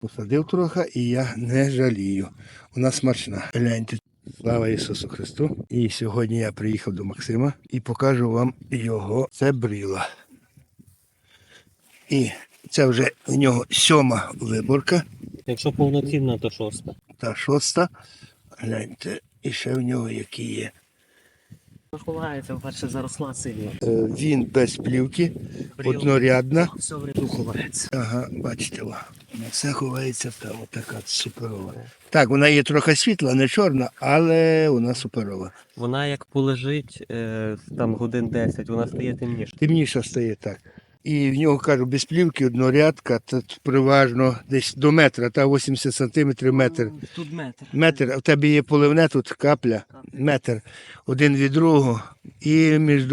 Посадив трохи і я не жалію. Вона смачна. Гляньте. Слава Ісусу Христу! І сьогодні я приїхав до Максима і покажу вам його. Це бріла. І це вже у нього сьома виборка Якщо повноцінна, то шоста. та шоста. Гляньте, і ще в нього які є. Ховається, вперше заросла сильно. Е, Він без плівки, однорядна. Все время ховається. Ага, бачите, все ховається там, така суперова. Так, вона є трохи світла, не чорна, але вона суперова. Вона як полежить е, там годин 10, вона стає темніше. Темніша стає так. І в нього кажу, без плівки однорядка, та переважно десь до метра, та 80 сантиметрів метр. Тут метр. Метр, а в тебе є поливне тут капля, метр, один від другого. І між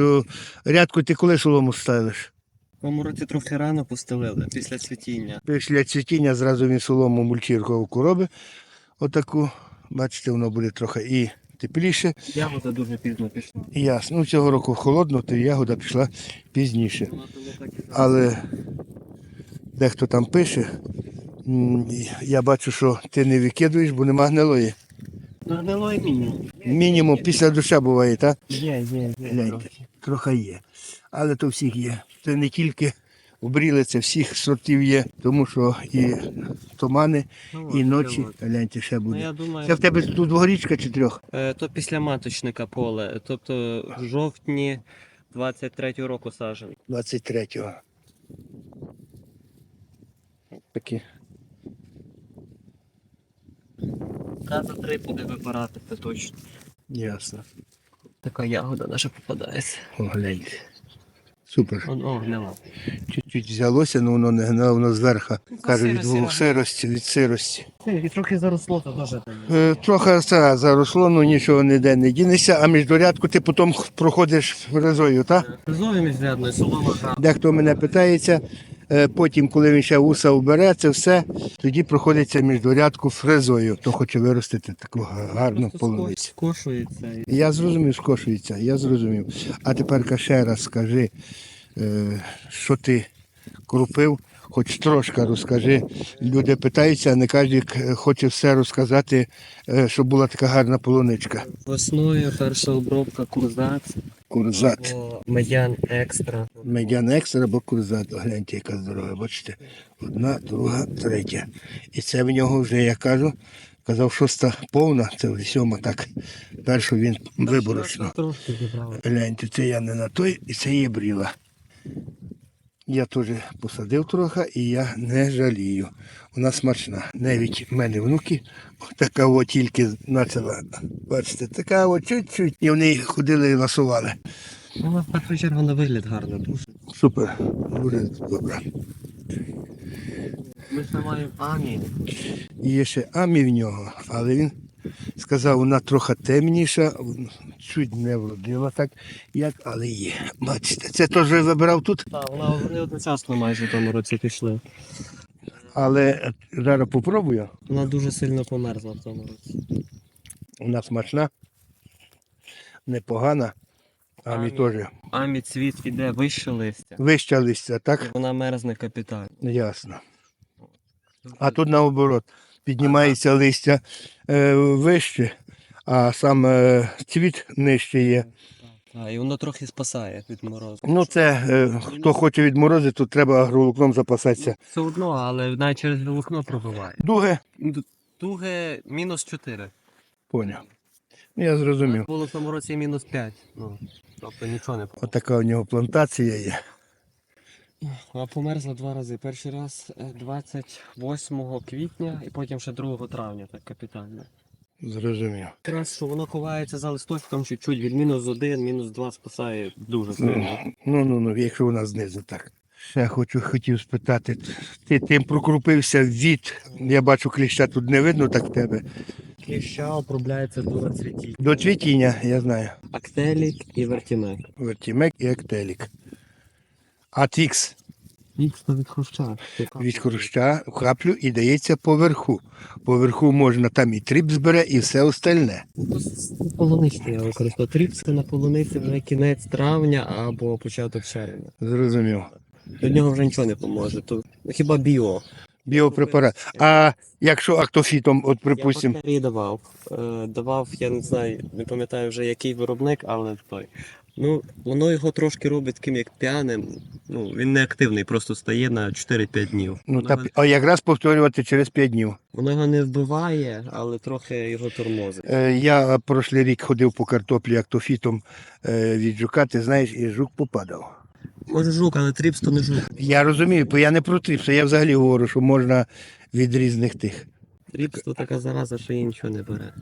рядку ти коли солому ставиш? В тому році трохи рано постелили після цвітіння. Після цвітіння зразу він солому мульчірковку робить. Отаку. Бачите, воно буде трохи і тепліше. Ягода дуже пізно пішла. Ясно. Ну, цього року холодно, то ягода пішла пізніше. Але дехто там пише, я бачу, що ти не викидуєш, бо нема гнилої. Нагнило і мінімум. Мінімум після дощу буває, так? Є, є, є. Трохи є. Але то всіх є. Це не тільки це всіх сортів є, тому що і тумани, Ну, і ночі. Гляньте, ще Ну, буде. Це в тебе тут дворічка чи трьох? е, то після маточника поле, тобто в жовтні 23-го року сажен. 23-го. Такі. Раза три буде вибирати, це точно. Ясно. Така ягода наша попадається. О, гляньте. Супер. О, гнила. Чуть-чуть взялося, але воно не гнило, воно зверху. Каже, від сирості, від сирості. І трохи заросло, то теж. Е, Трохи це заросло, ну нічого ніде не дінеться, а між рядку ти потім проходиш фрезою, так? Зовсім ізрядно, солома. Дехто мене питається, е, потім, коли він ще уса убере, це все, тоді проходиться між рядку фрезою, хто хоче виростити таку га- гарну полуницю. Скошується. Я зрозумів, скошується, я зрозумів. А тепер ще раз скажи, що ти крупив, хоч трошки розкажи. Люди питаються, а не кожен е, хоче все розказати, е, щоб була така гарна полуничка. Весною перша обробка курзат Курзат. або медян екстра. Медян екстра або курзат. Гляньте, яка здорова, бачите? Одна, друга, третя. І це в нього вже, я кажу, казав, шоста повна, це вже сьома так. Першу він виборочно. Гляньте, це я не на той, і це є бріла. Я теж посадив трохи і я не жалію. Вона смачна. Навіть в мене внуки така от тільки почала. Бачите, така от чуть-чуть. І вони ходили і ласували. Ну, в першу чергу на вигляд гарно дуже. Супер, дуже добре. Ми ще маємо амі. Є ще амі в нього, але він сказав, вона трохи темніша, чуть не вродила так, як, але є. Бачите, це теж вибирав тут. Так, вона вони одночасно майже в тому році пішли. Але зараз попробую. Вона дуже сильно померзла в тому році. Вона смачна, непогана, Амі. теж. Амі цвіт іде вище листя. Вища листя, так? вона мерзне капітально. Ясно. А тут наоборот, піднімається листя е, вище, а сам е, цвіт нижче є. Так, і воно трохи спасає від морозу. Ну це е, хто хоче від морози, то треба агроволокном запасатися. Все одно, але навіть через волокно пробиває. Дуги, Туге мінус 4. поняв. Ну, Я зрозумів. Було в тому році мінус 5. Ну, тобто нічого не. Отака у нього плантація є. Вона померзла два рази. Перший раз е, 28 квітня і потім ще 2 травня, так капітально. Зрозумів. Якраз що воно ховається за листочком чуть-чуть від мінус 1, мінус 2 спасає дуже сильно. Ну, ну, ну, якщо вона знизу так. Ще хочу, хотів спитати, ти тим прокрупився від, я бачу, кліща тут не видно так в тебе. Кліща обробляється до цвітіння. До цвітіння, я знаю. Актелік і вертімек. Вертімек і актелік. А тікс Віксно від хруща. від хруща в каплю і дається поверху. Поверху можна там і тріп збере, і все остальне. Полуничний я використовую. Тріпси на полуниці вже кінець травня або початок червня. Зрозумів. До нього вже нічого не поможе. То хіба біо. Біопрепарат. А якщо актофітом, от Я припустимо, бактерії давав. Е, давав, я не знаю, не пам'ятаю вже який виробник, але той. Ну, воно його трошки робить таким як п'яним. Ну, він не активний, просто стає на 4-5 днів. ну та а якраз повторювати через 5 днів. воно його не вбиває, але трохи його тормозить. Е, Я прошлий рік ходив по картоплі актофітом е, від жука, ти знаєш, і жук попадав. Може жук, але тріпс то не жук. Я розумію, бо я не про тріпса, я взагалі говорю, що можна від різних тих. Тріпс то така зараза, що її нічого не бере.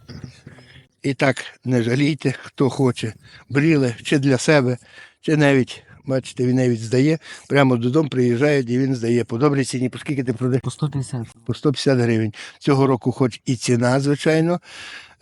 І так не жалійте, хто хоче. Бріли чи для себе, чи навіть, бачите, він навіть здає. Прямо додому приїжджають і він здає по добрій ціні. По скільки ти продаєш? По 150. По 150 гривень. Цього року, хоч і ціна, звичайно,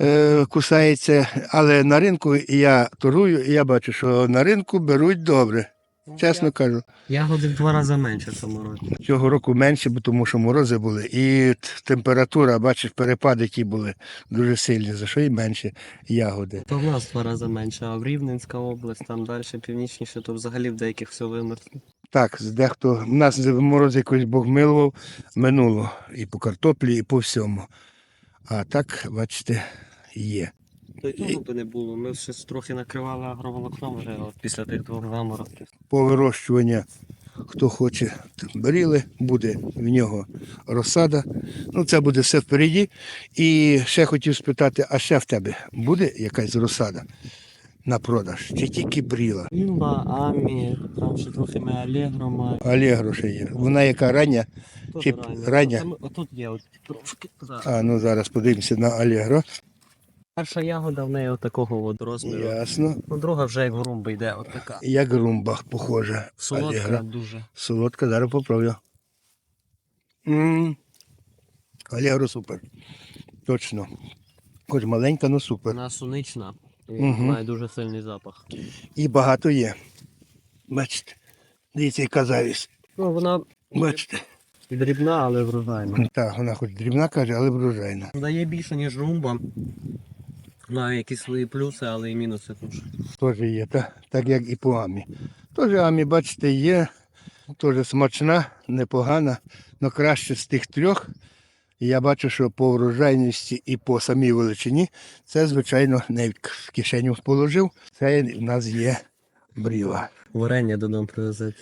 е, кусається, але на ринку я торгую, і я бачу, що на ринку беруть добре. Чесно кажу. Ягоди в два рази менше в цьому році. Цього року менше, бо тому що морози були. І температура, бачиш, перепади ті були дуже сильні, за що і менше ягоди. То в нас в два рази менше, а в Рівненська область, там далі північніше, то взагалі в деяких все вимерзло. Так, дехто у нас мороз якось Бог милував, минуло і по картоплі, і по всьому. А так, бачите, є. То й того би не було. Ми щось трохи накривали агроволокном вже от після тих двох заморозків. По вирощуванню, хто хоче, бріли, буде в нього розсада. Ну, це буде все впереді. І ще хотів спитати, а ще в тебе буде якась розсада на продаж? Чи тільки бріла? Вілла, Амі, там ще трохи ми Алегро маємо. Алегро ще є. Вона яка рання? Тут Чи рання. рання? Отут є от трошки. А, ну зараз подивимося на Алегро. Перша ягода в неї отакого от розміру. Ясно. Ну, друга вже як грумба йде, от така. Як румба, похоже. Солодка Алегро. дуже. Солодка, зараз попробую. М, Алегро супер. Точно. Хоч маленька, але супер. Вона сунична. І Мгм. Має дуже сильний запах. І багато є. Бачите. Дивіться, яка завість. Ну, вона Бачите. дрібна, але врожайна. Так, вона хоч дрібна каже, але врожайна. Дає більше, ніж румба. Має якісь свої плюси, але і мінуси теж. Теж є, так, так як і по амі. Теж амі, бачите, є. Теж смачна, непогана, але краще з тих трьох. Я бачу, що по врожайності і по самій величині це, звичайно, не в кишеню положив. Це в нас є бріла. Варення додому привезуть.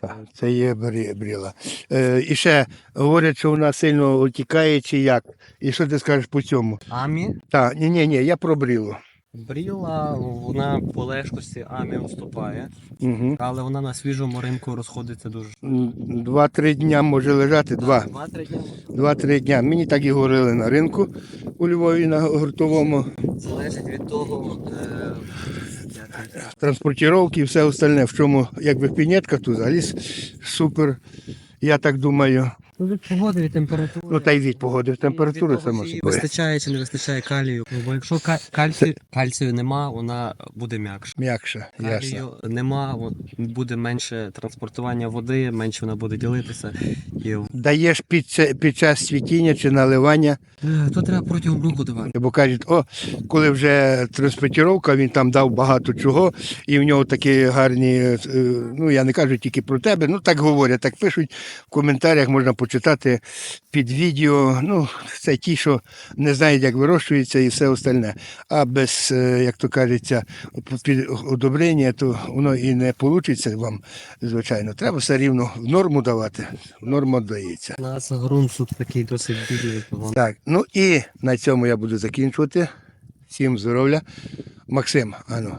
Так, це є бріла. Е, і ще говорять, що вона сильно утікає чи як. І що ти скажеш по цьому? Амі. Так, ні, ні, ні, я про брілу. Бріла, вона по легкості амі уступає, Угу. але вона на свіжому ринку розходиться дуже. Два-три дня може лежати, два. Два-три дні. Два-три дня. Мені так і говорили на ринку у Львові на гуртовому. Залежить від того, е, Транспортировки і все остальне, в чому якби пінетка, то взагалі супер. Я так думаю. Ну, від погоди, від температури. Ну та й від погоди, температури Від того, само чи їй собою. Вистачає чи не вистачає калію. Ну, Бо якщо ка- кальцію, кальцію нема, вона буде м'якша. М'якша, ясно. Калію нема, буде менше транспортування води, менше вона буде ділитися. І Даєш під, це- під час цвітіння чи наливання, Е, то треба протягом року давати. бо кажуть, о, коли вже транспортировка, він там дав багато чого, і в нього такі гарні, е, ну я не кажу тільки про тебе, ну так говорять, так пишуть в коментарях, можна почитати під відео. Ну, це ті, що не знають, як вирощується і все остальне. А без, е, як то кажеться, під одобрення, то воно і не вийде вам, звичайно. Треба все рівно в норму давати. В норму дається. У нас ґрунт тут такий досить бідний. Так, ну і на цьому я буду закінчувати. Всім здоров'я. Максим, ану,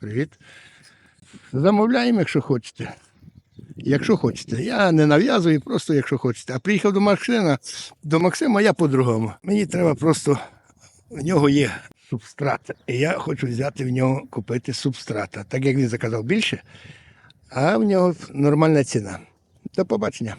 привіт. Замовляємо, якщо хочете. Якщо хочете. Я не нав'язую, просто якщо хочете. А приїхав до Максима, до Максима я по-другому. Мені треба просто, в нього є субстрат. І я хочу взяти в нього купити субстрата. Так як він заказав більше, а в нього нормальна ціна. До побачення.